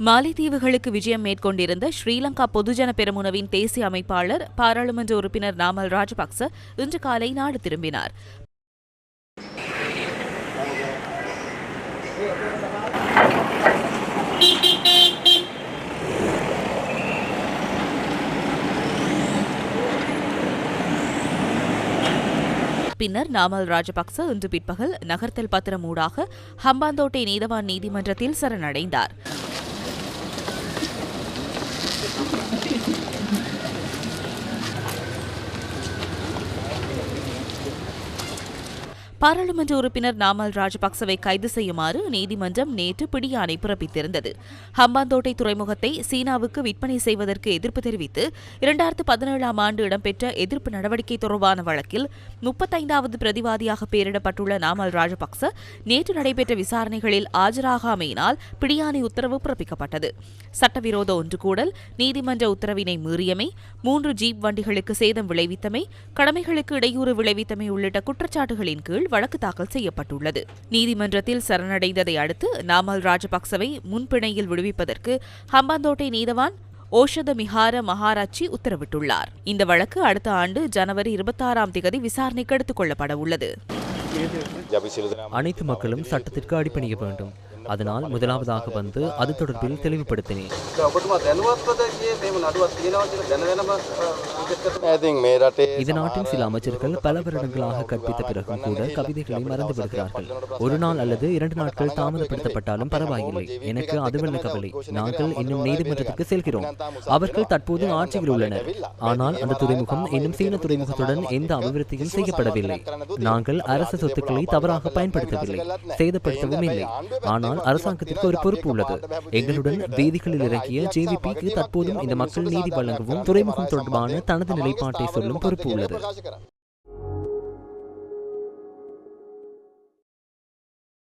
மாலைத்தீவுகளுக்கு விஜயம் மேற்கொண்டிருந்த ஸ்ரீலங்கா பொதுஜன பெரமுனவின் தேசிய அமைப்பாளர் பாராளுமன்ற உறுப்பினர் நாமல் ராஜபக்ச இன்று காலை நாடு திரும்பினார். பின்னர் நாமல் ராஜபக்ச இன்று பிற்பகல் நகர்த்தல் பத்திரம் ஊடாக ஹம்பாந்தோட்டை நீதவான் நீதிமன்றத்தில் சரணடைந்தார். பாராளுமன்ற உறுப்பினர் நாமல் ராஜபக்சவை கைது செய்யுமாறு நீதிமன்றம் நேற்று பிடியாணை பிறப்பித்திருந்தது. ஹம்பாந்தோட்டை துறைமுகத்தை சீனாவுக்கு விற்பனை செய்வதற்கு எதிர்ப்பு தெரிவித்து இரண்டாயிரத்து பதினேழாம் ஆண்டு இடம்பெற்ற எதிர்ப்பு நடவடிக்கை தொடர்பான வழக்கில் முப்பத்தைந்தாவது பிரதிவாதியாக பெயரிடப்பட்டுள்ள நாமல் ராஜபக்ச நேற்று நடைபெற்ற விசாரணைகளில் ஆஜராகாமையினால் பிடியாணை உத்தரவு பிறப்பிக்கப்பட்டது. சட்டவிரோத ஒன்று கூடல் நீதிமன்ற உத்தரவினை மீறியமை மூன்று ஜீப் வண்டிகளுக்கு சேதம் விளைவித்தமை கடமைகளுக்கு இடையூறு விளைவித்தமை உள்ளிட்ட குற்றச்சாட்டுகளின் கீழ் வழக்கு தாக்கல் செய்யப்பட்டுள்ளது. நீதிமன்றத்தில் சரணடைந்ததை அடுத்து நாமல் ராஜபக்சவை முன்பிணையில் விடுவிப்பதற்கு ஹம்பாந்தோட்டை நீதவான் ஓஷத மிஹார மகாராட்சி உத்தரவிட்டுள்ளார். இந்த வழக்கு அடுத்த ஆண்டு ஜனவரி இருபத்தாறாம் திகதி விசாரணைக்கு எடுத்துக் கொள்ளப்பட உள்ளது அனைத்து மக்களும் சட்டத்திற்கு அடிப்பணிய வேண்டும். அதனால் முதலாவதாக வந்து அது தொடர்பில் தெளிவுபடுத்தினேன். இது நாட்டின் சில அமைச்சர்கள் பல வருடங்களாக கற்பித்த பிறகும் கூட கவிதைகளை மறந்து வருகிறார்கள் ஒரு நாள் அல்லது இரண்டு நாட்கள் தாமதப்படுத்தப்பட்டாலும் பரவாயில்லை. எனக்கு அதுவல்ல கவலை. நாங்கள் இன்னும் நீதிமன்றத்துக்கு செல்கிறோம். அவர்கள் தற்போது ஆட்சியில் உள்ளனர். ஆனால் அந்த துறைமுகம் இன்னும் சீன துறைமுகத்துடன் எந்த அபிவிருத்தியும் செய்யப்படவில்லை. நாங்கள் அரசு சொத்துக்களை தவறாக பயன்படுத்தவில்லை. சேதப்படுத்தவும் இல்லை. ஆனால் ஆனால் அரசாங்கத்திற்கு ஒரு பொறுப்பு உள்ளது. எங்களுடன் வீதிகளில் இறங்கிய ஜேவிபிக்கு தற்போதும் இந்த மக்கள் நீதி வழங்கவும் துறைமுகம் தொடர்பான தனது நிலைப்பாட்டை சொல்லும் பொறுப்பு உள்ளது.